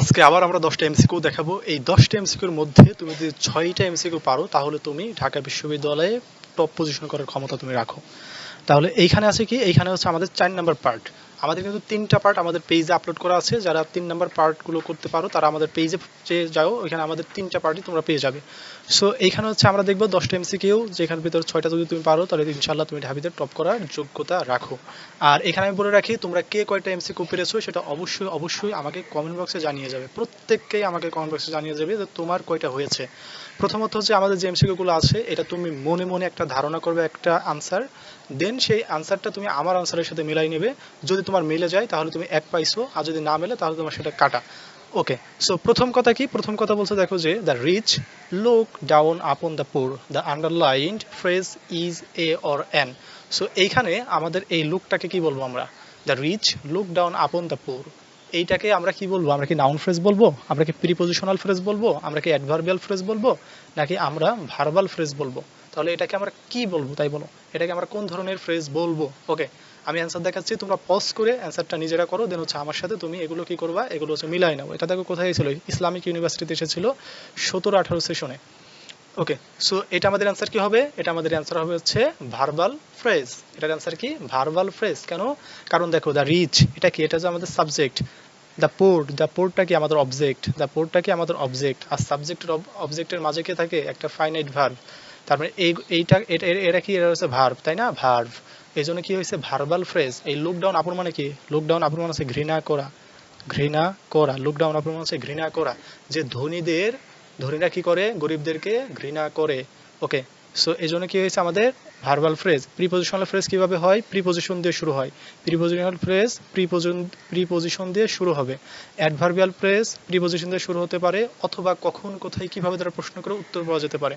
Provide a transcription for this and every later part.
আজকে আবার আমরা দশটা এমসিকিউ দেখাবো। এই দশটা এমসিকিউর মধ্যে তুমি যদি ছয়টা এমসিকিউ পারো, তাহলে তুমি ঢাকা বিশ্ববিদ্যালয়ে টপ পজিশন করার ক্ষমতা তুমি রাখো। তাহলে এইখানে আছে কি? এইখানে হচ্ছে আমাদের চার নাম্বার পার্ট আমাদের কিন্তু তিনটা পার্ট আমাদের পেজে আপলোড করা আছে। যারা তিন নাম্বার পার্টগুলো করতে পারো, তারা আমাদের পেজে যে যাও, ওইখানে আমাদের তিনটা পার্টই তোমরা পেয়ে যাবে। সো এইখানে হচ্ছে আমরা দেখব দশটা এমসিকিউ যেখানে ভিতরে ছয়টা যদি তুমি পারো, তাহলে ইনশাল্লাহ তুমি ঢাবিতে টপ করার যোগ্যতা রাখো। আর এখানে আমি বলে রাখি, তোমরা কে কয়টা এমসিকিউ পেরেছ, সেটা অবশ্যই অবশ্যই আমাকে কমেন্ট বক্সে জানিয়ে যাবে। প্রত্যেককেই আমাকে কমেন্ট বক্সে জানিয়ে যাবে যে তোমার কয়টা হয়েছে। প্রথমত হচ্ছে আমাদের যে এমসিকিউগুলো আছে, এটা তুমি মনে মনে একটা ধারণা করবে, একটা আনসার দেন সেই আনসারটা তুমি আমার আনসারের সাথে মিলাই নেবে। যদি তোমার মিলে যায়, তাহলে তুমি এক পাইছো, আর যদি না মেলে, তাহলে তোমার সেটা কাটা। ওকে সো প্রথম কথা কি? প্রথম কথা বলছে, দেখো যে the rich look down upon the poor the underlined phrase is a or an so এইখানে আমাদের এই লুকটাকে কি বলব আমরা? The rich look down upon the poor এইটাকে আমরা কি বলব? আমরা কি নাউন ফ্রেজ বলব? আমরা কি প্রিপোজিশনাল ফ্রেজ বলব? আমরা কি অ্যাডভার্বিয়াল ফ্রেজ বলব? নাকি আমরা ভার্বাল ফ্রেজ বলব? তাহলে এটাকে আমরা কি বলব? তাই বলো। এটাকে আমরা কোন ধরনের ফ্রেজ বলব? ওকে আমি অ্যান্সার দেখাচ্ছি, তোমরা পজ করে অ্যান্সারটা নিজেরা করো দেন হচ্ছে আমার সাথে তুমি এগুলো কি করবা? এগুলো হচ্ছে মিলাই নাও। এটা দেখো কোথায় ছিল ইসলামিক ইউনিভার্সিটিতে এসেছিল সতেরো আঠারো সেশনে ওকে সো এটা আমাদের অ্যান্সার কি হবে? এটা আমাদের অ্যান্সার হবে হচ্ছে ভার্বাল ফ্রেজ এটার অ্যান্সার কি? ভার্বাল ফ্রেজ কেন? কারণ দেখো দ্য রিচ এটা কি? এটা যে আমাদের সাবজেক্ট দ্য পোর্ট দ্য পোর্টটা কি আমাদের অবজেক্ট দ্য পোর্টটা কি আমাদের অবজেক্ট আর সাবজেক্টের অবজেক্টের মাঝে কি থাকে? একটা ফাইনাইট ভার্ব তারপরে এই, এইটা, এটা এটা কি, এটা হচ্ছে ভার্ভ তাই না? ভার্ভ এই জন্য কি হয়েছে? ভার্বাল ফ্রেজ এই লুকডাউন আপন মানে কি? লুকডাউন আপন মানে হচ্ছে ঘৃণা করা। ঘৃণা করা। লুকডাউন আপন মানে হচ্ছে ঘৃণা করা। যে ধনীদের, ধনীরা কি করে? গরিবদেরকে ঘৃণা করে। ওকে সো এই জন্য কি হয়েছে আমাদের? ভার্বাল ফ্রেজ প্রিপোজিশনাল ফ্রেজ কীভাবে হয়? প্রিপোজিশন দিয়ে শুরু হয়। প্রিপোজিশনাল ফ্রেজ প্রিপোজিশন প্রিপোজিশন দিয়ে শুরু হবে। অ্যাডভার্বিয়াল ফ্রেজ প্রিপোজিশন দিয়ে শুরু হতে পারে, অথবা কখন, কোথায়, কীভাবে তারা প্রশ্ন করে উত্তর পাওয়া যেতে পারে।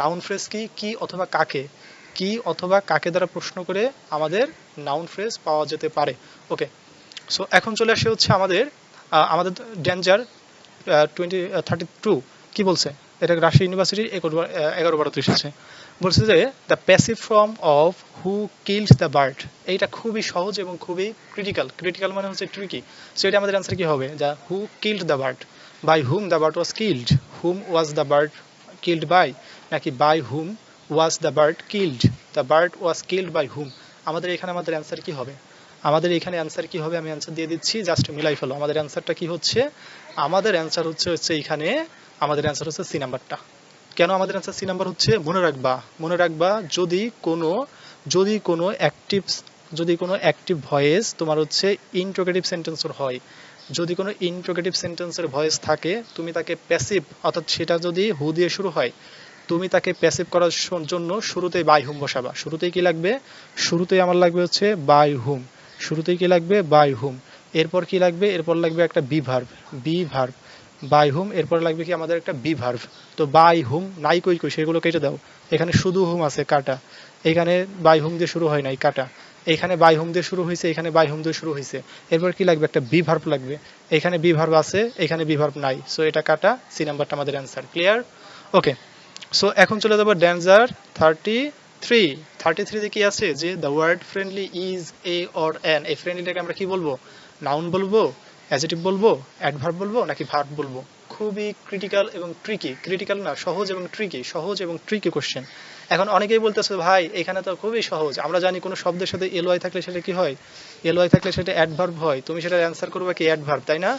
নাউন ফ্রেজ কি? কি অথবা কাকে? কি অথবা কাকে দ্বারা প্রশ্ন করে আমাদের নাউন ফ্রেজ পাওয়া যেতে পারে? ওকে সো এখন চলে আসে হচ্ছে আমাদের আমাদের ডেঞ্জার টোয়েন্টি থার্টি টু কি বলছে? এটা রাজশাহী ইউনিভার্সিটির এগারো বারো ত্রিশ আছে বলছে যে the passive form of who killed the bird এইটা খুবই সহজ এবং খুবই ক্রিটিক্যাল ক্রিটিক্যাল মানে হচ্ছে ট্রিকি সো এটা আমাদের অ্যান্সার কি হবে? যা who killed the bird by whom the bird was killed whom was the bird killed by নাকি by whom was the bird killed the bird was killed by whom আমাদের এখানে আমাদের answer কি হবে? আমাদের এখানে অ্যান্সার কি হবে? আমি অ্যান্সার দিয়ে দিচ্ছি জাস্ট মিলাই ফেলো। আমাদের অ্যান্সারটা কি হচ্ছে? আমাদের অ্যান্সার হচ্ছে হচ্ছে এখানে, আমাদের অ্যান্সার হচ্ছে সি নাম্বারটা কেন আমাদের অ্যান্সার সি নাম্বার হচ্ছে? মনে রাখবা মনে রাখবা যদি কোনো যদি কোনো অ্যাক্টিভ যদি কোনো অ্যাক্টিভ ভয়েস তোমার হচ্ছে ইন্ট্রোগেটিভ সেন্টেন্সের হয়, যদি কোনো ইন্ট্রোগেটিভ সেন্টেন্সের ভয়েস থাকে, তুমি তাকে প্যাসিভ অর্থাৎ সেটা যদি হু দিয়ে শুরু হয়, তুমি তাকে প্যাসিভ করার জন্য শুরুতেই বাই হুম বসাবা। শুরুতেই কি লাগবে? শুরুতেই আমার লাগবে হচ্ছে বাই হুম শুরুতেই কি লাগবে? বাই হুম এরপর কি লাগবে? এরপর লাগবে একটা be verb be verb by whom, এরপর লাগবে কি আমাদের একটা বি ভার্ব তো বাই হুম, নাই কই কই, সেগুলো কেটে দাও। এখানে শুধু হুম আছে, কাটা। এখানে বাই হুম দিয়ে শুরু হয় নাই, কাটা। এখানে বাই হুম দিয়ে শুরু হয়েছে এখানে বাই হুম দিয়ে শুরু হয়েছে এরপর কি লাগবে? একটা বি ভার্ব লাগবে। এখানে বি ভার্ব আছে, এখানে বি ভার্ব নাই। সো এটা কাটা, সি নাম্বারটা আমাদের অ্যান্সার ক্লিয়ার ওকে সো এখন চলে যাব ড্যান্সার থার্টি থ্রি থার্টি থ্রিতে কি আছে? যে the word friendly is a or an এই ফ্রেন্ডলিটাকে আমরা কি বলব? নাউন বলব? অ্যাজেটিভ বলব অ্যাডভার্ব বলব, নাকি ভার্ব বলব? খুবই ক্রিটিক্যাল এবং ট্রিকি ক্রিটিক্যাল না, সহজ এবং ট্রিকি সহজ এবং ট্রিকি কোশ্চেন এখন অনেকেই বলতেছে, ভাই, এখানে তো খুবই সহজ। আমরা জানি কোনো শব্দের সাথে এলওয়াই থাকলে সেটা কি হয়? এলওয়াই থাকলে সেটা অ্যাডভার্ব হয়। তুমি সেটা অ্যান্সার করবে কি অ্যাডভার্ব তাই না?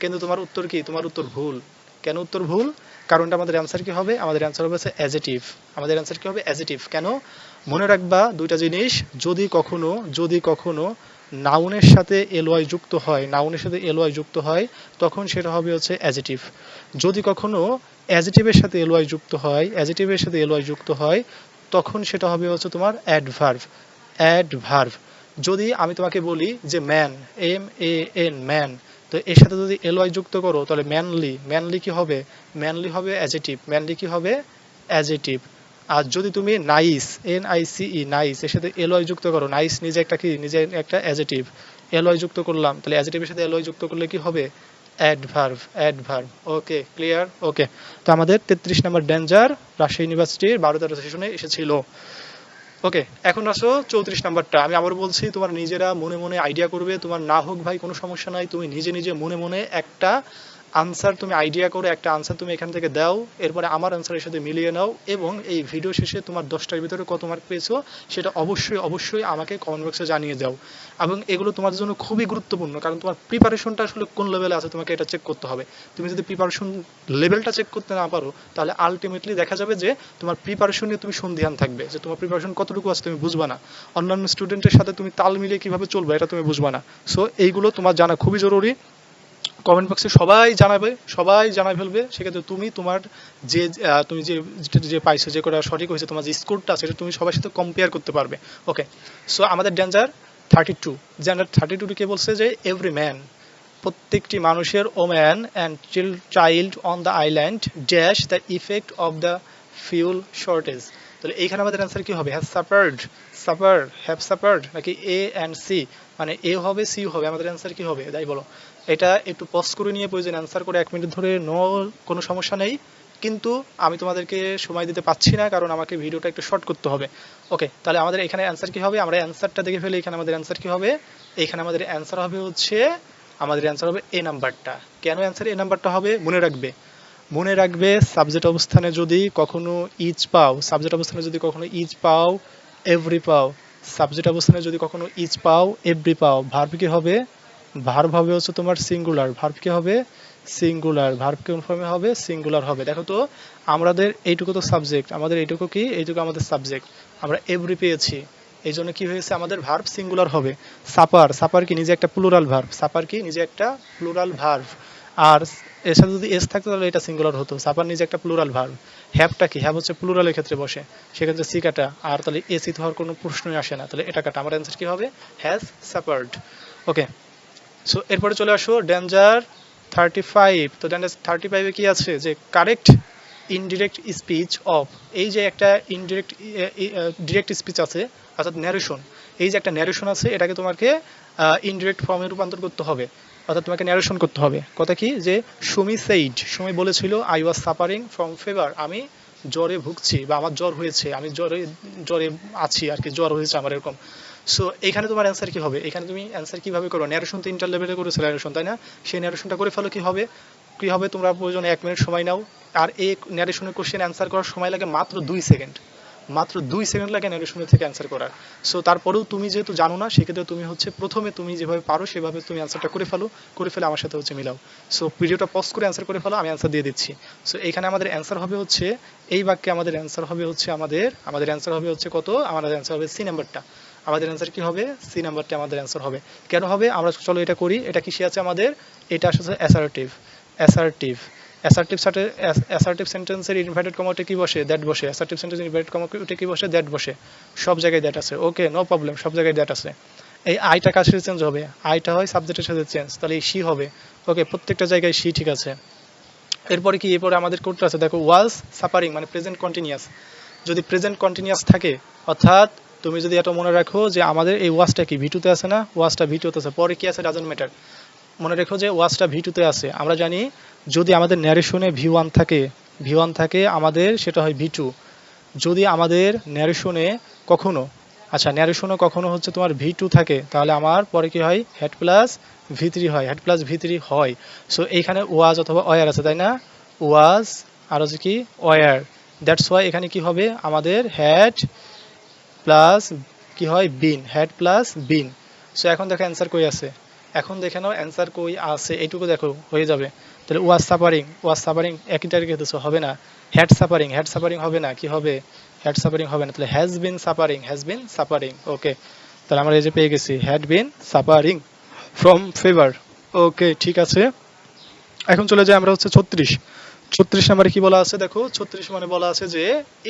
কিন্তু তোমার উত্তর কি? তোমার উত্তর ভুল। কেন উত্তর ভুল? কারণটা আমাদের অ্যান্সার কি হবে? আমাদের অ্যান্সার হবে হচ্ছে অ্যাজেটিভ আমাদের অ্যান্সার কি হবে? অ্যাজেটিভ কেন? মনে রাখবা দুইটা জিনিস, যদি কখনো যদি কখনো নাউনের সাথে এলওয়াই যুক্ত হয়, নাউনের সাথে এলওয়াই যুক্ত হয়, তখন সেটা হবে হচ্ছে অ্যাজিটিভ যদি কখনো অ্যাজিটিভের সাথে এলওয়াই যুক্ত হয় অ্যাজেটিভের সাথে এলওয়াই যুক্ত হয়, তখন সেটা হবে হচ্ছে তোমার অ্যাডভার্ভ অ্যাডভার্ভ যদি আমি তোমাকে বলি যে man M A N man তো এর সাথে যদি এলওয়াই যুক্ত করো, তাহলে ম্যানলি ম্যানলি কি হবে? ম্যানলি হবে অ্যাজেটিভ ম্যানলি কি হবে? অ্যাজেটিভ আর যদি তুমি nice N I C E nice এর সাথে এলওয়াই যুক্ত করো নাইস নিজে একটা কি? নিজে একটা অ্যাজেটিভ এলওয়াই যুক্ত করলাম, তাহলে অ্যাজেটিভের সাথে এলওয়াই যুক্ত করলে কি হবে? Adverb adverb okay clear okay তো আমাদের তেত্রিশ নম্বর ডেঞ্জার রাজশাহী ইউনিভার্সিটির বারো তেরো সেশনে এসেছিল। ওকে এখন আসো চৌত্রিশ নাম্বারটা। আমি আবার বলছি, তোমার নিজেরা মনে মনে আইডিয়া করবে, তোমার না হোক ভাই কোনো সমস্যা নাই, তুমি নিজে নিজে মনে মনে একটা আনসার তুমি আইডিয়া করে একটা আনসার তুমি এখান থেকে দাও, এরপরে আমার আনসারের সাথে মিলিয়ে নাও, এবং এই ভিডিও শেষে তোমার দশটার ভিতরে কত মার্ক পেয়েছ সেটা অবশ্যই অবশ্যই আমাকে কমেন্ট বক্সে জানিয়ে দাও। এবং এগুলো তোমার জন্য খুবই গুরুত্বপূর্ণ, কারণ তোমার প্রিপারেশনটা আসলে কোন লেভেলে আছে তোমাকে এটা চেক করতে হবে। তুমি যদি প্রিপারেশন লেভেলটা চেক করতে না পারো, তাহলে আলটিমেটলি দেখা যাবে যে তোমার প্রিপারেশন নিয়ে তুমি সন্ধিহান থাকবে, যে তোমার প্রিপারেশন কতটুকু আছে তুমি বুঝবা না। অন্যান্য স্টুডেন্টের সাথে তুমি তাল মিলিয়ে কীভাবে চলবে এটা তুমি বুঝবা না। সো এইগুলো তোমার জানা খুবই জরুরি। কমেন্ট বক্সে সবাই জানাবে, সবাই জানাই ফেলবে, সেক্ষেত্রে তুমি তোমার যে তুমি যে যে পাইছো, যে কটা সঠিক হয়েছে, তোমার যে স্কোরটা সেটা তুমি সবার সাথে কম্পেয়ার করতে পারবে ওকে সো আমাদের danger thirty two danger thirty two কে বলছে যে এভরি ম্যান প্রত্যেকটি মানুষের woman and chill child on the island dash the effect of the fuel shortage তাহলে এইখানে আমাদের অ্যান্সার কি হবে? Have suffered suffer have suffered নাকি এ অ্যান্ড সি মানে এ হবে সি হবে, আমাদের অ্যান্সার কি হবে? তাই বলো। এটা একটু পজ করে নিয়ে প্রয়োজন অ্যান্সার করে এক মিনিট ধরে নো কোনো সমস্যা নেই। কিন্তু আমি তোমাদেরকে সময় দিতে পাচ্ছি না, কারণ আমাকে ভিডিওটা একটু শর্ট করতে হবে। ওকে তাহলে আমাদের এখানে অ্যান্সার কি হবে? আমরা অ্যান্সারটা দেখে ফেলে, এখানে আমাদের অ্যান্সার কি হবে? এখানে আমাদের অ্যান্সার হবে হচ্ছে, আমাদের অ্যান্সার হবে এ নাম্বারটা কেন অ্যান্সার এ নাম্বারটা হবে? মনে রাখবে। মনে রাখবে সাবজেক্ট অবস্থানে যদি কখনো ইজ পাও সাবজেক্ট অবস্থানে যদি কখনো ইজ পাও এভরি পাও সাবজেক্ট অবস্থানে যদি কখনো ইজ পাও এভরি পাও ভার্ব কি হবে? ভার্ব হবে হচ্ছে তোমার সিঙ্গুলার ভার্ব কি হবে? সিঙ্গুলার ভার্ব কোন ফর্মে হবে? সিঙ্গুলার হবে। দেখো তো, আমাদের এইটুকু তো সাবজেক্ট আমাদের এইটুকু কি? এইটুকু আমাদের সাবজেক্ট আমরা এভরি পেয়েছি। এই জন্য কি হয়েছে? আমাদের ভার্ব সিঙ্গুলার হবে। সাপার সাপার কি? নিজে একটা প্লুরাল ভার্ব সাপার কি? নিজে একটা প্লুরাল ভার্ব আর এর সাথে যদি এস থাকতো তাহলে এটা সিঙ্গুলার হতো। সাপার নিজে একটা প্লুরাল ভার্ব হ্যাবটা কি? হ্যাব হচ্ছে প্লুরালের ক্ষেত্রে বসে। সেক্ষেত্রে সি কাটা, আর তাহলে এসি হওয়ার কোনো প্রশ্নই আসে না। তাহলে এটা কাটা। আমার অ্যান্সার কি হবে? হ্যাজ সাপার্ড ওকে সো এরপরে চলে আসো ডেঞ্জার থার্টি ফাইভ তো ডেঞ্জার থার্টি ফাইভে কি আছে? যে কারেক্ট ইনডিরেক্ট স্পিচ অফ এই যে একটা ইনডিরেক্ট ডিরেক্ট স্পিচ আছে, অর্থাৎ ন্যারেশন এই যে একটা ন্যারেশন আছে, এটাকে তোমাকে ইনডিরেক্ট ফর্মে রূপান্তর করতে হবে। অর্থাৎ তোমাকে ন্যারেশন করতে হবে। কথা কি? যে, সুমি সেইড সুমি বলেছিল I was suffering from fever আমি জ্বরে ভুগছি বা আমার জ্বর হয়েছে। আমি জ্বরে জ্বরে আছি আর কি, জ্বর হয়েছে আমার এরকম। সো এখানে তোমার অ্যান্সার কি হবে? এখানে তুমি অ্যান্সার কীভাবে করো? ন্যারেশন তো ইন্টার লেভেলে করেছ ন্যারেশন তাই না? সেই ন্যারেশনটা করে ফেলো, কি হবে? কি হবে? তোমরা প্রয়োজনে এক মিনিট সময় নাও। আর এই ন্যারেশনের কোশ্চেন অ্যান্সার করার সময় লাগে মাত্র দুই সেকেন্ড মাত্র দুই সেকেন্ড লাগে ন্যারেশনের থেকে অ্যান্সার করার। সো তারপরেও তুমি যেহেতু জানো না, সেক্ষেত্রে তুমি হচ্ছে প্রথমে তুমি যেভাবে পারো, সেভাবে তুমি অ্যান্সারটা করে ফেলো, করে ফেলে আমার সাথে হচ্ছে মিলাও। সো ভিডিওটা পজ করে অ্যান্সার করে ফেলো, আমি অ্যান্সার দিয়ে দিচ্ছি। সো এখানে আমাদের অ্যান্সার হবে হচ্ছে, এই বাক্যে আমাদের অ্যান্সার হবে হচ্ছে আমাদের আমাদের অ্যান্সার হবে হচ্ছে কত? আমাদের অ্যান্সার হবে সি নাম্বারটা আমাদের অ্যান্সার কি হবে? সি নাম্বারটা আমাদের অ্যান্সার হবে। কেন হবে? আমরা চলো এটা করি। এটা কিসে আছে আমাদের? এটা আসলে অ্যাসারটিভ অ্যাসার্টিভ অ্যাসার্টিভ সাথে অ্যাসার্টিভ সেন্টেন্সের ইনভার্টেড কমাতে কি বসে? দ্যাট বসে। অ্যাসার্টিভ সেন্টেন্স ইনভার্টেড কমাতে কি বসে? দ্যাট বসে। সব জায়গায় দ্যাট আছে। ওকে নো প্রবলেম সব জায়গায় দ্যাট আছে। এই আইটা কার সাথে চেঞ্জ হবে? আইটা হয় সাবজেক্টের সাথে চেঞ্জ তাহলে এই সি হবে। ওকে প্রত্যেকটা জায়গায় সি ঠিক আছে। এরপরে কি? এরপরে আমাদের করতে আছে। দেখো ওয়াজ সাপারিং মানে প্রেজেন্ট কন্টিনিউয়াস যদি প্রেজেন্ট কন্টিনিউয়াস থাকে, অর্থাৎ তুমি যদি এটা মনে রাখো যে আমাদের এই ওয়াজটা কি? ভিটুতে আছে না? ওয়াজটা ভিটুতে আছে। পরে কি আছে? ডাজেন্ট ম্যাটার মনে রেখো যে ওয়াজটা ভিটুতে আছে। আমরা জানি যদি আমাদের ন্যারেশনে ভি ওয়ান থাকে ভি ওয়ান থাকে আমাদের সেটা হয় ভি টু যদি আমাদের ন্যারেশনে কখনো আচ্ছা ন্যারেশনে কখনো হচ্ছে তোমার ভি টু থাকে, তাহলে আমার পরে কি হয়? হেড প্লাস ভি থ্রি হয়। হেড প্লাস ভি থ্রি হয়। সো এইখানে ওয়াজ অথবা ওয়ার আছে, তাই না? ওয়াজ আর হচ্ছে কি ওয়ার দ্যাটস ওয়াই এখানে কি হবে? আমাদের হেড প্লাস কি হয়? Been head plus been so এখন দেখো অ্যান্সার কই আছে? এখন দেখে নাও অ্যান্সার কই আছে, এইটুকু দেখো, হয়ে যাবে। তাহলে ওয়াজ সাপারিং ওয়াজ সাপারিং একই তারিখে দিচ্ছ হবে না। হেড সাপারিং হেড সাপারিং হবে না, কি হবে? হেড সাফারিং হবে না। তাহলে has been suffering has been suffering okay তাহলে আমরা এই যে পেয়ে গেছি had been suffering from fever okay ঠিক আছে। এখন চলে যাই আমরা হচ্ছে ছত্রিশ। ছত্রিশ নাম্বারে কি বলা আছে? দেখো, ছত্রিশ মানে বলা আছে যে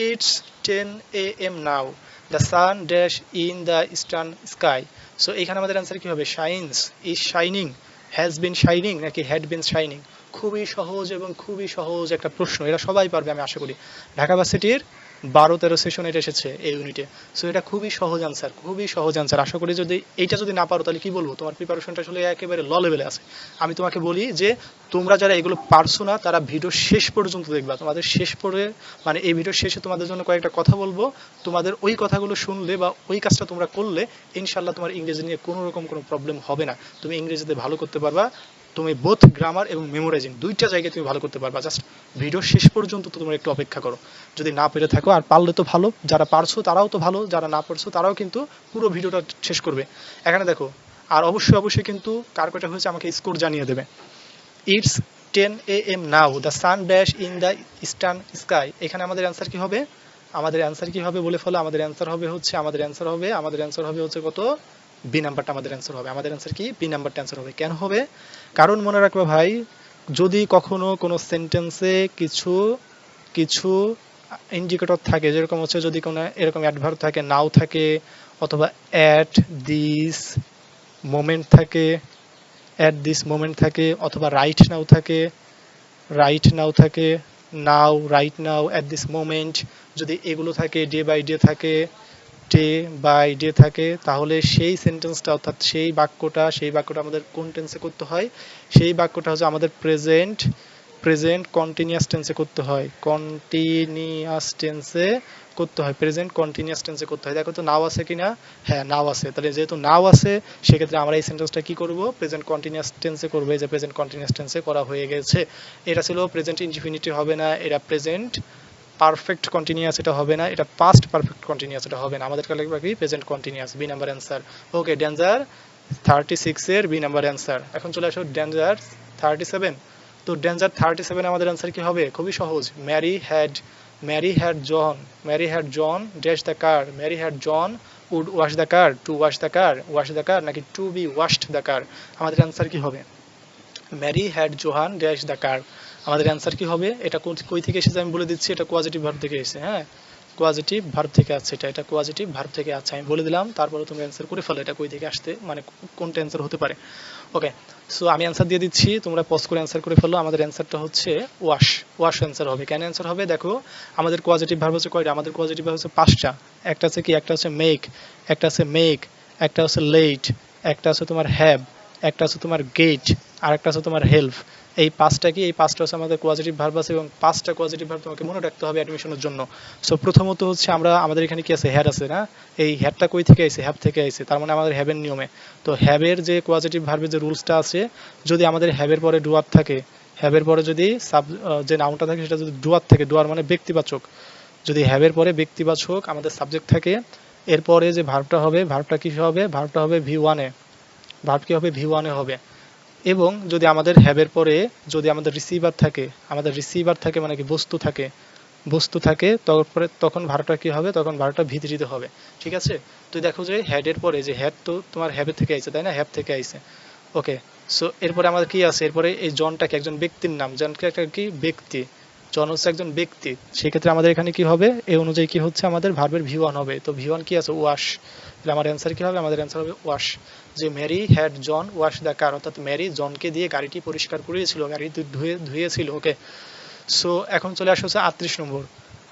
it's ten A M now the sun dash in the eastern sky so এখানে আমাদের অ্যান্সার কী হবে? Shines is shining has been shining নাকি হ্যাড বিন শাইনিং খুবই সহজ এবং খুবই সহজ একটা প্রশ্ন। এটা সবাই পারবে, আমি আশা করি। ঢাকা ভার্সিটির বারো তেরো সেশন এটা এসেছে এই ইউনিটে সো এটা খুবই সহজ আনসার খুবই সহজ আনসার আশা করি যদি এইটা যদি না পারো, তাহলে কি বলব? তোমার প্রিপারেশনটা আসলে একেবারে ল লেভেলে আছে। আমি তোমাকে বলি যে, তোমরা যারা এগুলো পারছ না, তারা ভিডিও শেষ পর্যন্ত দেখবা। তোমাদের শেষ পরে মানে এই ভিডিও শেষে তোমাদের জন্য কয়েকটা কথা বলব। তোমাদের ওই কথাগুলো শুনলে বা ওই কাজটা তোমরা করলে ইনশাল্লাহ তোমার ইংরেজি নিয়ে কোনো রকম কোনো প্রবলেম হবে না। তুমি ইংরেজিতে ভালো করতে পারবা। তুমি বোথ গ্রামার এবং মেমোরাইজিং দুইটা জায়গায় তুমি ভালো করতে পারবা। জাস্ট ভিডিও শেষ পর্যন্ত তো তোমরা একটু অপেক্ষা করো। যদি না পেরে থাকো, আর পারলে তো ভালো। যারা পারছ তারাও তো ভালো, যারা না পারছ তারাও কিন্তু পুরো ভিডিওটা শেষ করবে। এখানে দেখো, আর অবশ্যই অবশ্যই কিন্তু কার কটা হয়েছে আমাকে স্কোর জানিয়ে দেবে। It's ten A M now the sun dash in the eastern sky এখানে আমাদের অ্যান্সার কি হবে? আমাদের অ্যান্সার কি হবে বলে ফেলো। আমাদের অ্যান্সার হবে হচ্ছে, আমাদের অ্যান্সার হবে, আমাদের অ্যান্সার হবে হচ্ছে কত? বি নাম্বারটা আমাদের অ্যান্সার হবে। আমাদের অ্যান্সার কি? বি নাম্বারটা অ্যান্সার হবে। কেন হবে? কারণ মনে রাখবে ভাই, যদি কখনো কোনো সেন্টেন্সে কিছু কিছু ইন্ডিকেটর থাকে, যেরকম হচ্ছে যদি কোনো এরকম অ্যাডভার্ব থাকে নাও থাকে, অথবা অ্যাট দিস মোমেন্ট থাকে অ্যাট দিস মোমেন্ট থাকে, অথবা রাইট নাও থাকে রাইট নাও থাকে now right now at this moment যদি এগুলো থাকে ডে বাই ডে থাকে ডে বাই ডে থাকে, তাহলে সেই সেন্টেন্সটা অর্থাৎ সেই বাক্যটা সেই বাক্যটা আমাদের কোন টেন্সে করতে হয়? সেই বাক্যটা হচ্ছে আমাদের প্রেজেন্ট প্রেজেন্ট কন্টিনিউয়াস টেন্সে করতে হয়। কন্টিনিউয়াস টেন্সে করতে হয় প্রেজেন্ট কন্টিনিউয়াস টেন্সে করতে হয়। দেখো তো নাও আছে কিনা? হ্যাঁ নাও আছে। তাহলে যেহেতু নাও আছে, সেক্ষেত্রে আমরা এই সেন্টেন্সটা কি করব? প্রেজেন্ট কন্টিনিউয়াস টেন্সে করব। এই যে প্রেজেন্ট কন্টিনিউয়াস টেন্সে করা হয়ে গেছে। এটা ছিল প্রেজেন্ট ইনফিনিটি হবে না, এটা প্রেজেন্ট পারফেক্ট কন্টিনিউয়াস এটা হবে না, এটা পাস্ট পারফেক্ট কন্টিনিউয়াস এটা হবে না। আমাদের কাছে লাগবে কি? Present continuous B number answer okay danger thirty সিক্সের বি নাম্বার অ্যান্সার এখন চলে আসো ডেঞ্জার থার্টি সেভেন তো ডেঞ্জার থার্টি সেভেন আমাদের অ্যান্সার কি হবে? খুবই সহজ। Mary had Mary had John Mary had John dash the car Mary had John would wash the car to wash the car wash the car নাকি to be washed the car আমাদের answer কি হবে? Mary had John dash the car আমাদের answer কি হবে? এটা কই থেকে এসেছে আমি বলে দিচ্ছি, এটা কোয়াজিটিভ ভার্ব থেকে এসেছে হ্যাঁ? কোয়াজিটিভ ভার্ব থেকে আসছে এটা এটা কোয়াজিটিভ ভার্ব থেকে আছে, আমি বলে দিলাম, তারপরে তুমি অ্যান্সার করে ফেলো এটা কই থেকে আসতে মানে কোনটা অ্যান্সার হতে পারে। ওকে সো আমি অ্যান্সার দিয়ে দিচ্ছি, তোমরা পজ করে অ্যান্সার করে ফেলো, আমাদের অ্যান্সারটা হচ্ছে ওয়াশ ওয়াশ অ্যান্সার হবে। কেন অ্যান্সার হবে? দেখো, আমাদের কোয়াজিটিভ ভার্ব হচ্ছে কয়টা? আমাদের কোয়াজিটিভ ভার্ব হচ্ছে পাঁচটা। একটা আছে কি? একটা হচ্ছে মেক একটা আছে মেক একটা হচ্ছে লেট একটা আছে তোমার হ্যাভ একটা আছে তোমার গেট আর একটা আছে তোমার হেল্প এই পাঁচটা কি? এই পাঁচটা হচ্ছে আমাদের কোয়াজিটিভ ভার্ব আছে এবং পাঁচটা কোয়াজিটিভ ভার্ব তোমাকে মনে রাখতে হবে অ্যাডমিশনের জন্য। সো প্রথমত হচ্ছে আমরা, আমাদের এখানে কি আছে? হ্যাড আছে না? এই হ্যাডটা কই থেকে আইছে? হ্যাভ থেকে আইছে। তার মানে আমাদের হ্যাভের নিয়মে। তো হ্যাভের যে কোয়াজিটিভ ভার্বের যে রুলসটা আছে, যদি আমাদের হ্যাভের পরে ডুয়ার থাকে হ্যাভের পরে যদি সাব যে নাউনটা থাকে, সেটা যদি ডুয়ার থাকে ডুয়ার মানে ব্যক্তিবাচক। যদি হ্যাভের পরে ব্যক্তিবাচক আমাদের সাবজেক্ট থাকে, এরপরে যে ভার্বটা হবে ভার্বটা কি হবে? ভার্বটা হবে ভি ওয়ানে ভার্ব কী হবে? ভি ওয়ানে হবে। এবং যদি আমাদের হ্যাবের পরে যদি আমাদের রিসিভার থাকে, আমাদের রিসিভার থাকে মানে কি বস্তু থাকে বস্তু থাকে তারপরে তখন ভাড়াটা কি হবে? তখন ভাড়াটা ভিতরিতে হবে। ঠিক আছে? তুই দেখো যে হ্যাডের পরে যে হ্যাড তো তোমার হ্যাবের থেকে আইছে, তাই না? হ্যাব থেকে আইছে। ওকে সো এরপরে আমাদের কি আছে? এরপরে এই জনটাকে একজন ব্যক্তির নাম? জনকে একটা কি? ব্যক্তি। জন হচ্ছে একজন ব্যক্তি, সেক্ষেত্রে আমাদের এখানে কি হবে? এই অনুযায়ী কি হচ্ছে? আমাদের ভার্বের ভি ওয়ান হবে। তো ভি ওয়ান কি আছে? ওয়াশ তাহলে আমার অ্যান্সার কি হবে? আমাদের অ্যান্সার হবে ওয়াশ যে Mary had John wash the car অর্থাৎ ম্যারি জনকে দিয়ে গাড়িটি পরিষ্কার করিয়েছিল গাড়ি ধুয়ে ধুয়েছিল ওকে সো এখন চলে আসা হচ্ছে আটত্রিশ নম্বর।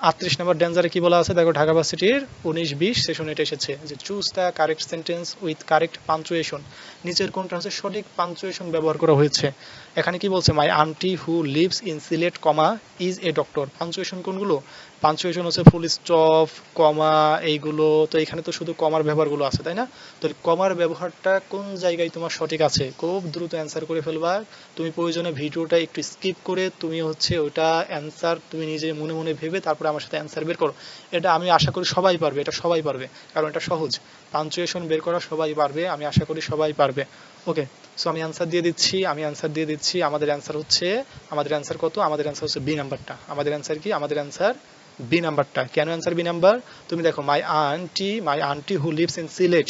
আটত্রিশ নম্বর ডেঞ্জারে কি বলা আছে? দেখো, ঢাকা ভার্সিটির উনিশ বিশ সেশন এটা এসেছে। যে choose the correct sentence with correct punctuation নিচের কোনটা হচ্ছে? সঠিক পাঞ্চুয়েশন ব্যবহার করা হয়েছে। এখানে কি বলছে? My aunty who lives in Sylhet comma is a doctor punctuation কোনগুলো? পাঞ্চুয়েশন হচ্ছে ফুল স্টপ কমা এইগুলো। তো এখানে তো শুধু কমার ব্যবহারগুলো আছে, তাই না? তো কমার ব্যবহারটা কোন জায়গায় তোমার সঠিক আছে? খুব দ্রুত অ্যান্সার করে ফেলবা। তুমি প্রয়োজনে ভিডিওটা একটু স্কিপ করে তুমি হচ্ছে ওটা অ্যান্সার তুমি নিজে মনে মনে ভেবে তারপরে আমার সাথে অ্যান্সার বের করো। এটা আমি আশা করি সবাই পারবে, এটা সবাই পারবে, কারণ এটা সহজ। পাঞ্চুয়েশন বের করা সবাই পারবে, আমি আশা করি সবাই পারবে। ওকে সো আমি অ্যান্সার দিয়ে দিচ্ছি, আমি অ্যান্সার দিয়ে দিচ্ছি। আমাদের অ্যান্সার হচ্ছে, আমাদের অ্যান্সার কত? আমাদের অ্যান্সার হচ্ছে বি নাম্বারটা আমাদের অ্যান্সার কি? আমাদের অ্যান্সার বি নাম্বারটা কেন অ্যান্সার বি নাম্বার তুমি দেখো my aunty my aunty who lives in Sylhet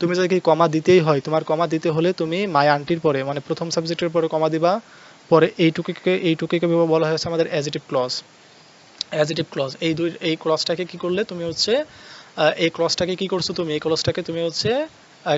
তুমি যদি কি কমা দিতেই হয়, তোমার কমা দিতে হলে তুমি মাই আন্টির পরে মানে প্রথম সাবজেক্টের পরে কমা দিবা। পরে এইটুকুকে এইটুকুকে বলা হয়েছে আমাদের অ্যাজিটিভ ক্লজ অ্যাজিটিভ ক্লজ এই দুই, এই ক্লজটাকে কি করলে? তুমি হচ্ছে এই ক্লজটাকে কি করছ তুমি? এই ক্লজটাকে তুমি হচ্ছে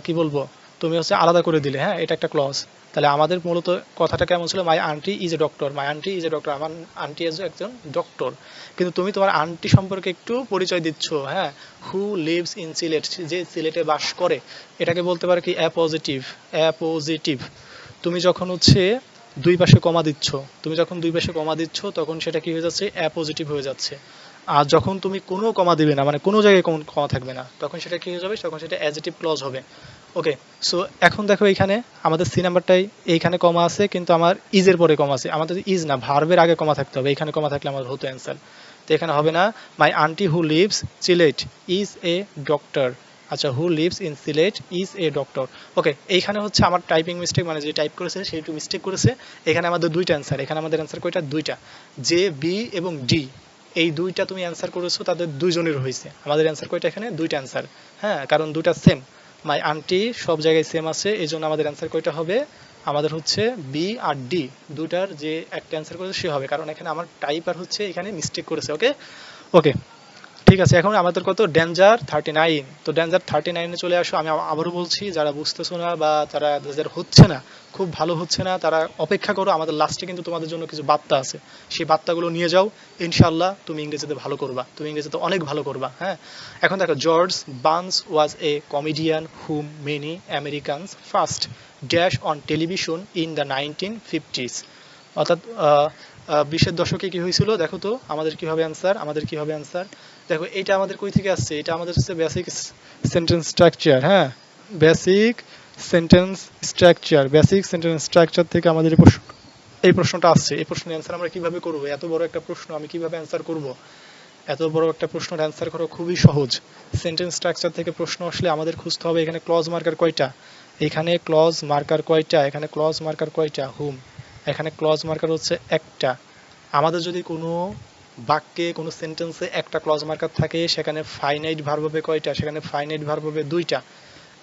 কি বলব? তুমি হচ্ছে আলাদা করে দিলে হ্যাঁ? এটা একটা ক্লজ তাহলে আমাদের মূলত কথাটা কেমন ছিল? My aunty is a doctor my aunty is a doctor আমার আন্টি এজ একজন ডক্টর কিন্তু তুমি তোমার আন্টি সম্পর্কে একটু পরিচয় দিচ্ছ হ্যাঁ? হু লিভস ইন সিলেট যে সিলেটে বাস করে, এটাকে বলতে পারে কি? অ্যাপোজিটিভ অ্যাপোজিটিভ তুমি যখন হচ্ছে দুই পাশে কমা দিচ্ছ, তুমি যখন দুই পাশে কমা দিচ্ছ, তখন সেটা কি হয়ে যাচ্ছে? অ্যাপোজিটিভ হয়ে যাচ্ছে। আর যখন তুমি কোনো কমা দিবে না মানে কোনো জায়গায় কমা থাকবে না, তখন সেটা কি হয়ে যাবে? তখন সেটা অ্যাজিটিভ ক্লজ হবে। ওকে সো এখন দেখো এখানে আমাদের সি নাম্বারটাই এইখানে কমা আছে, কিন্তু আমার ইজের পরে কমা আছে। আমাদের ইজ না ভার্বের আগে কমা থাকতে হবে এখানে কমা থাকলে আমার হতো অ্যান্সার তো এখানে হবে না my aunty who lives Sylhet is a doctor আচ্ছা who lives in Sylhet is a doctor okay এইখানে হচ্ছে আমার টাইপিং মিস্টেক মানে যে টাইপ করেছে, সে একটু মিস্টেক করেছে। এখানে আমাদের দুইটা অ্যান্সার এখানে আমাদের অ্যান্সার কয়টা? দুইটা। জে বি এবং ডি এই দুইটা তুমি অ্যান্সার করেছ, তাদের দুইজনের হয়েছে। আমাদের অ্যান্সার কয়টা এখানে? দুইটা অ্যান্সার হ্যাঁ কারণ দুইটা সেম মাই আন্টি সব জায়গায় সেম আছে এই জন্য আমাদের অ্যান্সার কয়টা হবে? আমাদের হচ্ছে বি আর ডি দুটার যে একটা অ্যান্সার করেছে, সে হবে। কারণ এখানে আমার টাইপ আর হচ্ছে এখানে মিস্টেক করেছে ওকে ওকে ঠিক আছে, এখন আমাদের কত? ডেঞ্জার থার্টি নাইন তো ডেঞ্জার থার্টি নাইনে চলে আসো, আমি আবারও বলছি, যারা বুঝতেছো না বা তারা যাদের হচ্ছে না, খুব ভালো হচ্ছে না, তারা অপেক্ষা করো, আমাদের লাস্টে কিন্তু তোমাদের জন্য কিছু বার্তা আছে। সেই বার্তাগুলো নিয়ে যাও ইনশাল্লাহ তুমি ইংরেজিতে ভালো করবা, তুমি ইংরেজিতে অনেক ভালো করবা হ্যাঁ? এখন দেখো George Burns was a comedian whom many Americans first dash on television in the nineteen fifties অর্থাৎ বিশের দশকে কি হয়েছিল? দেখো তো, আমাদের কি হবে অ্যান্সার আমাদের কি হবে অ্যান্সার দেখো, এটা আমাদের কই থেকে আসছে? এটা আমাদের হচ্ছে বেসিক সেন্টেন্স স্ট্রাকচার হ্যাঁ? Basic sentence structure basic sentence structure থেকে আমাদের এই প্রশ্ন, এই প্রশ্নটা আসছে। এই প্রশ্নের অ্যান্সার আমরা কীভাবে করব? এত বড় একটা প্রশ্ন, আমি কীভাবে অ্যান্সার করব? এত বড় একটা প্রশ্নের অ্যান্সার করা খুবই সহজ। সেন্টেন্স স্ট্রাকচার থেকে প্রশ্ন আসলে আমাদের খুঁজতে হবে এখানে ক্লজ মার্কার কয়টা? এখানে ক্লজ মার্কার কয়টা? এখানে ক্লজ মার্কার কয়টা? হুম। এখানে ক্লজ মার্কার হচ্ছে একটা। আমাদের যদি কোনো বাক্যে কোনো সেন্টেন্সে একটা ক্লজ মার্কার থাকে, সেখানে ফাইনাইট ভার্ব হবে কয়টা? সেখানে ফাইনাইট ভার্ব হবে দুইটা।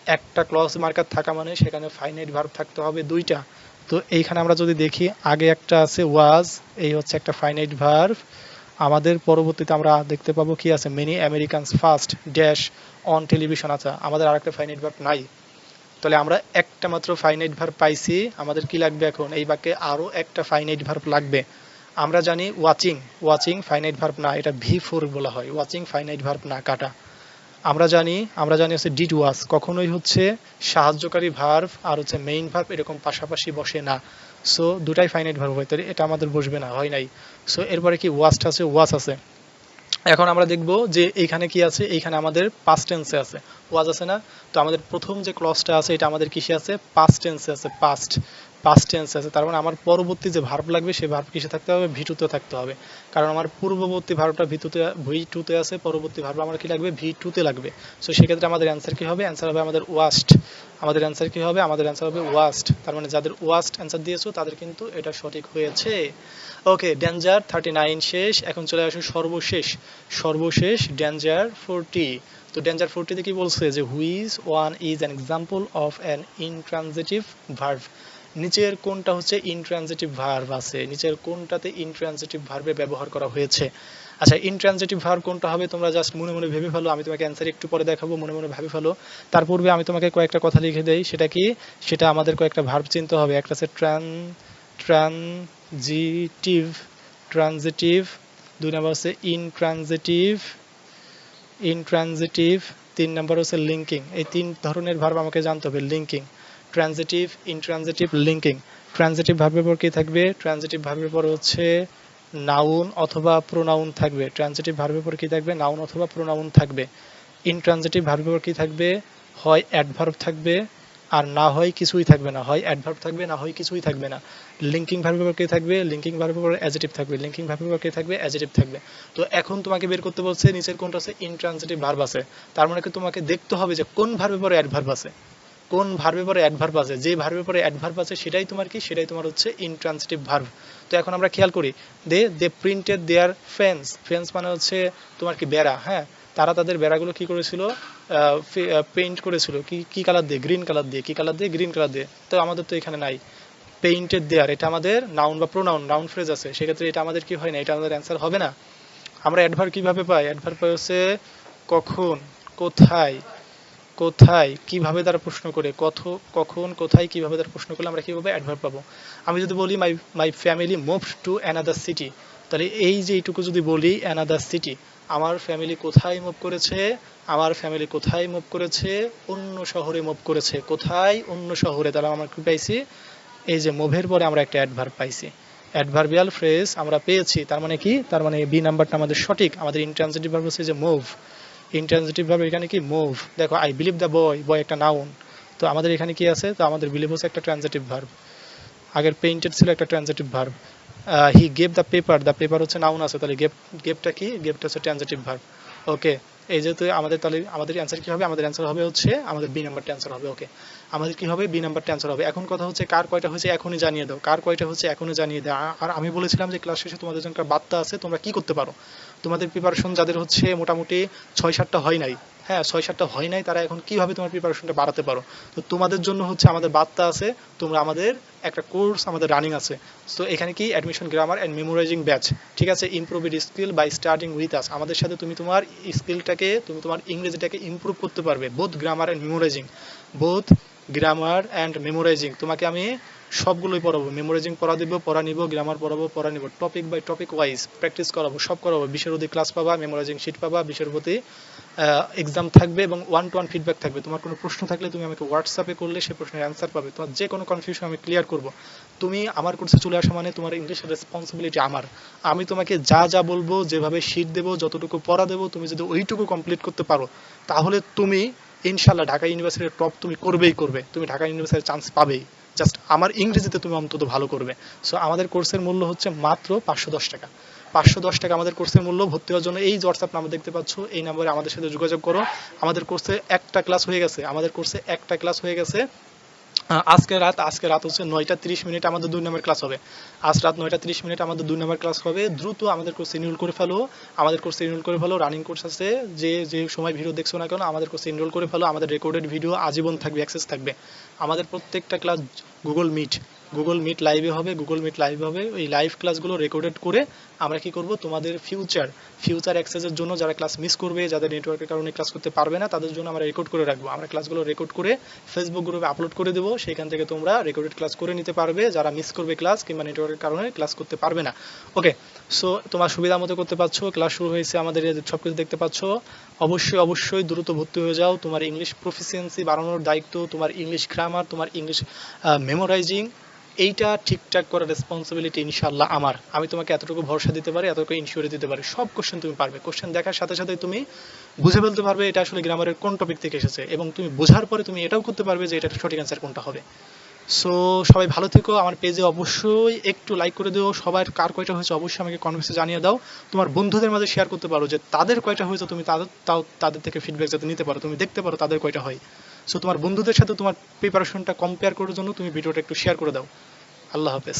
একটা ক্লজ মার্কার থাকা মানে সেখানে ফাইনাইট ভার্ব থাকতে হবে দুইটা। তো এইখানে আমরা যদি দেখি, আগে একটা আছে ওয়াজ এই হচ্ছে একটা ফাইনাইট ভার্ব আমাদের পরবর্তীতে আমরা দেখতে পাবো কি আছে? Many Americans first dash on television আছে আমাদের আরেকটা ফাইনাইট ভার্ব নাই। তাহলে আমরা একটা মাত্র ফাইনাইট ভার্ব পাইছি। আমাদের কি লাগবে এখন? এই বাক্যে আরও একটা ফাইনাইট ভার্ব লাগবে। আমরা জানি ওয়াচিং ওয়াচিং ফাইনাইট ভার্ব না, এটা ভি ফোর বলা হয়, ওয়াচিং ফাইনাইট ভার্ব না, কাটা। আমরা জানি আমরা জানি হচ্ছে ডিড ওয়াচ কখনোই হচ্ছে সাহায্যকারী ভার্ভ আর হচ্ছে মেইন ভার্ভ এরকম পাশাপাশি বসে না। সো দুটাই ফাইনাইট ভার্ব হয়, তাহলে এটা আমাদের বসবে না, হয় নাই। সো এরপরে কি ওয়াস্ট আছে ওয়াচ আছে। এখন আমরা দেখব যে এইখানে কি আছে, এইখানে আমাদের পাস্ট টেন্সে আছে। ওয়াজ আছে না? তো আমাদের প্রথম যে ক্লসটা আছে, এটা আমাদের কিসে আছে? পাস্ট টেন্সে আছে পাস্ট পাস্ট টেন্সে আছে, তার মানে আমার পরবর্তী যে ভার্ব লাগবে, সেই ভার্ব কিসে থাকতে হবে ভি টুতে থাকতে হবে। কারণ আমার পূর্ববর্তী ভার্বটা ভিতুতে ভি টুতে আছে, পরবর্তী ভার্ব আমার কি লাগবে? ভি টুতে লাগবে। সো সেক্ষেত্রে আমাদের অ্যান্সার কি হবে? অ্যান্সার হবে আমাদের ওয়াস্ট আমাদের অ্যান্সার কি হবে? আমাদের অ্যান্সার হবে ওয়াস্ট তার মানে যাদের ওয়াস্ট অ্যান্সার দিয়েছ, তাদের কিন্তু এটা সঠিক হয়েছে। ওকে ডেঞ্জার থার্টি নাইন শেষ। এখন চলে আসো সর্বশেষ। সর্বশেষ ডেঞ্জার ফোরটি তো ডেঞ্জার ফোরটিতে কি বলছে? যে which one is an example of an intransitive verb নিচের কোনটা হচ্ছে ইনট্রানজিটিভ ভার্ব আছে। নিচের কোনটাতে ইনট্রানজিটিভ ভার্বে ব্যবহার করা হয়েছে। আচ্ছা ইনট্রানজিটিভ ভার্ব কোনটা হবে তোমরা জাস্ট মনে মনে ভেবে ফেলো, আমি তোমাকে অ্যান্সার একটু পরে দেখাবো, মনে মনে ভেবে ফেলো। তার পূর্বে আমি তোমাকে কয়েকটা কথা লিখে দেই, সেটা কি? সেটা আমাদের কয়েকটা ভার্ব চিনতে হবে। একটা আছে ট্রান ট্রানজিটিভ ট্রানজিটিভ দুই নম্বর হচ্ছে ইনট্রানজিটিভ ইনট্রানজিটিভ তিন নম্বর হচ্ছে লিঙ্কিং এই তিন ধরনের ভার্ব আমাকে জানতে হবে linking transitive intransitive linking transitive ভার্বের পর কি থাকবে? ট্রানজিটিভ ভার্বের পর হচ্ছে নাউন অথবা প্রোনাউন থাকবে। ট্রানজিটিভ ভার্বের পর কি থাকবে? নাউন অথবা প্রোনাউন থাকবে। ইনট্রানজিটিভ ভার্বের পর কি থাকবে? হয় অ্যাডভার্ব থাকবে। আর না হয় কিছুই থাকবে না। হয় অ্যাডভার্ব থাকবে, না হয় কিছুই থাকবে না। লিঙ্কিং ভার্বের পর কি থাকবে? লিঙ্কিং ভার্বের পর অ্যাজেটিভ থাকবে। লিঙ্কিং ভার্বের পর কি থাকবে? অ্যাজেটিভ থাকবে। তো এখন তোমাকে বের করতে বলছে, নিচের কোনটা আছে? ইনট্রানজিটিভ ভার্ব আছে। তার মানে তোমাকে দেখতে হবে যে কোন ভার্বের পরে অ্যাডভার্ব আছে। কোন ভার্বের পরে অ্যাডভার্ব আছে? যে ভার্বের পরে অ্যাডভার্ব আছে, সেটাই তোমার কি? সেটাই তোমার হচ্ছে ইনট্রানজিটিভ ভার্ব তো এখন আমরা খেয়াল করি, they they printed their fence fence মানে হচ্ছে তোমার কি, বেড়া হ্যাঁ? তারা তাদের বেড়াগুলো কি করেছিল? পেইন্ট করেছিল। কি কি কালার দিয়ে? গ্রিন কালার দিয়ে। কি কালার দিয়ে? গ্রিন কালার দিয়ে। তো আমাদের তো এখানে নাই। পেইন্টেড দেয়ার এটা আমাদের নাউন বা প্রোনাউন নাউন ফ্রেজ আছে। সেক্ষেত্রে এটা আমাদের কি হয় না? এটা আমাদের অ্যান্সার হবে না। আমরা অ্যাডভার্ব কীভাবে পাই? অ্যাডভার্ব পাই হচ্ছে কখন? কোথায়? কোথায় কীভাবে তারা প্রশ্ন করে, কত, কখন, কোথায় কীভাবে তারা প্রশ্ন করলে আমরা কীভাবে অ্যাডভার্ব পাবো? আমি যদি বলি my my family move to another city তাহলে এই যে এইটুকু যদি বলি অ্যানাদার সিটি আমার ফ্যামিলি কোথায় মুভ করেছে? আমার ফ্যামিলি কোথায় মুভ করেছে? অন্য শহরে মুভ করেছে। কোথায়? অন্য শহরে। তাহলে আমরা কি পাইছি? এই যে মুভের পরে আমরা একটা অ্যাডভার্ব পাইছি। অ্যাডভার্বিয়াল ফ্রেজ আমরা পেয়েছি। তার মানে কি? তার মানে বি নাম্বারটা আমাদের সঠিক। আমাদের ইন্ট্রান্সিটিভ ভার্ব হচ্ছে যে মুভ ইন্ট্রান্সিটিভ ভার্ব এখানে কি মুভ দেখো I believe the boy boy একটা নাউন তো আমাদের এখানে কি আছে? তো আমাদের বিলিভ হচ্ছে একটা ট্রানজেটিভ ভার্ব আগের পেইন্টেড ছিল একটা transitive verb he gave the paper the paper হচ্ছে নাউন আছে, তাহলে গেভ গেভটা কি? গেভটা হচ্ছে ট্রানজেটিভ ভার্ব ওকে এই যেহেতু আমাদের তাহলে আমাদের অ্যান্সার কি হবে? আমাদের অ্যান্সার হবে হচ্ছে, আমাদের বি নাম্বারটা অ্যান্সার হবে ওকে আমাদের কি হবে? বি নাম্বারটা অ্যান্সার হবে। এখন কথা হচ্ছে কার কয়টা হচ্ছে এখনই জানিয়ে দাও। কার কয়টা হচ্ছে এখনই জানিয়ে দাও। আর আমি বলেছিলাম যে ক্লাস শেষে তোমাদের জন্য একটা বার্তা আছে, তোমরা কি করতে পারো? তোমাদের প্রিপারেশন যাদের হচ্ছে মোটামুটি ছয় সাতটা হয় নাই হ্যাঁ ছয় সাতটা হয় নাই, তারা এখন কীভাবে তোমার প্রিপারেশনটা বাড়াতে পারো? তো তোমাদের জন্য হচ্ছে আমাদের বার্তা আছে, তোমরা আমাদের একটা কোর্স আমাদের রানিং আছে। তো এখানে কি admission grammar and memorising batch ঠিক আছে? Improve it skill by starting with us আমাদের সাথে তুমি তোমার স্কিলটাকে তুমি তোমার ইংরেজিটাকে ইমপ্রুভ করতে পারবে both grammar and memorising both grammar and memorising তোমাকে আমি সবগুলোই পড়াবো। মেমোরাইজিং পড়া দিব পড়া নিব গ্রামার পড়াবো পড়া নিব topic by topic wise practice করাবো, সব করাবো। বিশের অধিক ক্লাস পাবা মেমোরাইজিং শিট পাবা, বিশের প্রতি এক্সাম থাকবে এবং ওয়ান টু ওয়ান ফিডব্যাক থাকবে। তোমার কোনো প্রশ্ন থাকলে তুমি আমাকে হোয়াটসঅ্যাপে করলে সেই প্রশ্নের অ্যান্সার পাবে। তোমার যে কোনো কনফিউশন আমি ক্লিয়ার করব। তুমি আমার কোর্সে চলে আসা মানে তোমার ইংলিশের রেসপন্সিবিলিটি আমার। আমি তোমাকে যা যা বলব, যেভাবে শিট দেবো, যতটুকু পড়া দেবো, তুমি যদি ওইটুকু কমপ্লিট করতে পারো, তাহলে তুমি ইনশাল্লাহ ঢাকা ইউনিভার্সিটির টপ তুমি করবেই করবে। তুমি ঢাকা ইউনিভার্সিটির চান্স পাবেই। জাস্ট আমার ইংরেজিতে তুমি অন্তত ভালো করবে। সো আমাদের কোর্সের মূল্য হচ্ছে মাত্র পাঁচশো দশ টাকা। পাঁচশো দশ টাকা আমাদের কোর্সের মূল্য ভর্তি হওয়ার জন্য এই হোয়াটসঅ্যাপ নাম্বার দেখতে পাচ্ছ। এই নাম্বারে আমাদের সাথে যোগাযোগ করো। আমাদের কোর্সে একটা ক্লাস হয়ে গেছে। আমাদের কোর্সে একটা ক্লাস হয়ে গেছে। আজকে রাত আজকে রাত হচ্ছে নয়টা তিরিশ মিনিট আমাদের দুই নম্বর ক্লাস হবে। আজ রাত নয়টা তিরিশ মিনিট আমাদের দুই নম্বর ক্লাস হবে। দ্রুত আমাদের কোর্স ইনরোল করে ফেলো। আমাদের কোর্সে ইনরোল করে ফেলো। রানিং কোর্স আছে। যে যে সময় ভিডিও দেখছ না কেন, আমাদের কোর্সে ইনরোল করে ফেলো। আমাদের রেকর্ডেড ভিডিও আজীবন থাকবে অ্যাক্সেস থাকবে। আমাদের প্রত্যেকটা class Google Meet Google Meet লাইভে হবে গুগল মিট লাইভে হবে। ওই লাইভ ক্লাসগুলো রেকর্ডেড করে আমরা কি করব? তোমাদের ফিউচার ফিউচার অ্যাক্সেসের জন্য যারা ক্লাস মিস করবে, যাদের নেটওয়ার্কের কারণে ক্লাস করতে পারবে না, তাদের জন্য আমরা রেকর্ড করে রাখব। আমরা ক্লাসগুলো রেকর্ড করে ফেসবুক গ্রুপে আপলোড করে দেবো। সেখান থেকে তোমরা রেকর্ডেড ক্লাস করে নিতে পারবে। যারা মিস করবে ক্লাস কিংবা নেটওয়ার্কের কারণে ক্লাস করতে পারবে না। ওকে সো তোমার সুবিধা মতো করতে পারছ। ক্লাস শুরু হয়েছে আমাদের সব কিছু দেখতে পাচ্ছ। অবশ্যই অবশ্যই দ্রুত ভর্তি হয়ে যাও। তোমার ইংলিশ প্রফিসিয়েন্সি বাড়ানোর দায়িত্ব, তোমার ইংলিশ গ্রামার তোমার ইংলিশ মেমোরাইজিং এইটা ঠিকঠাক করার রেসপন্সিবিলিটি ইনশাল্লাহ আমার। আমি তোমাকে এতটুকু ভরসা দিতে পারি, এতটুকু ইনশিওর দিতে পারি। সব কোশ্চেন তুমি পারবে। কোশ্চেন দেখার সাথে সাথে তুমি বুঝে ফেলতে পারবে এটা আসলে গ্রামারের কোন টপিক থেকে এসেছে এবং তুমি বোঝার পরে তুমি এটাও করতে পারবে যে এটা সঠিক অ্যান্সার কোনটা হবে। সো সবাই ভালো থেকো। আমার পেজে অবশ্যই একটু লাইক করে দিও। সবার কার কয়টা হয়েছে অবশ্যই আমাকে কনভার্সে জানিয়ে দাও। তোমার বন্ধুদের মাঝে শেয়ার করতে পারো যে তাদের কয়টা হয়েছে তুমি তাদের, তাও তাদের থেকে ফিডব্যাক যাতে নিতে পারো। তুমি দেখতে পারো তাদের কয়টা হয়। সো তোমার বন্ধুদের সাথে তোমার প্রিপারেশনটা কম্পেয়ার করার জন্য তুমি ভিডিওটা একটু শেয়ার করে দাও। আল্লাহ হাফেজ।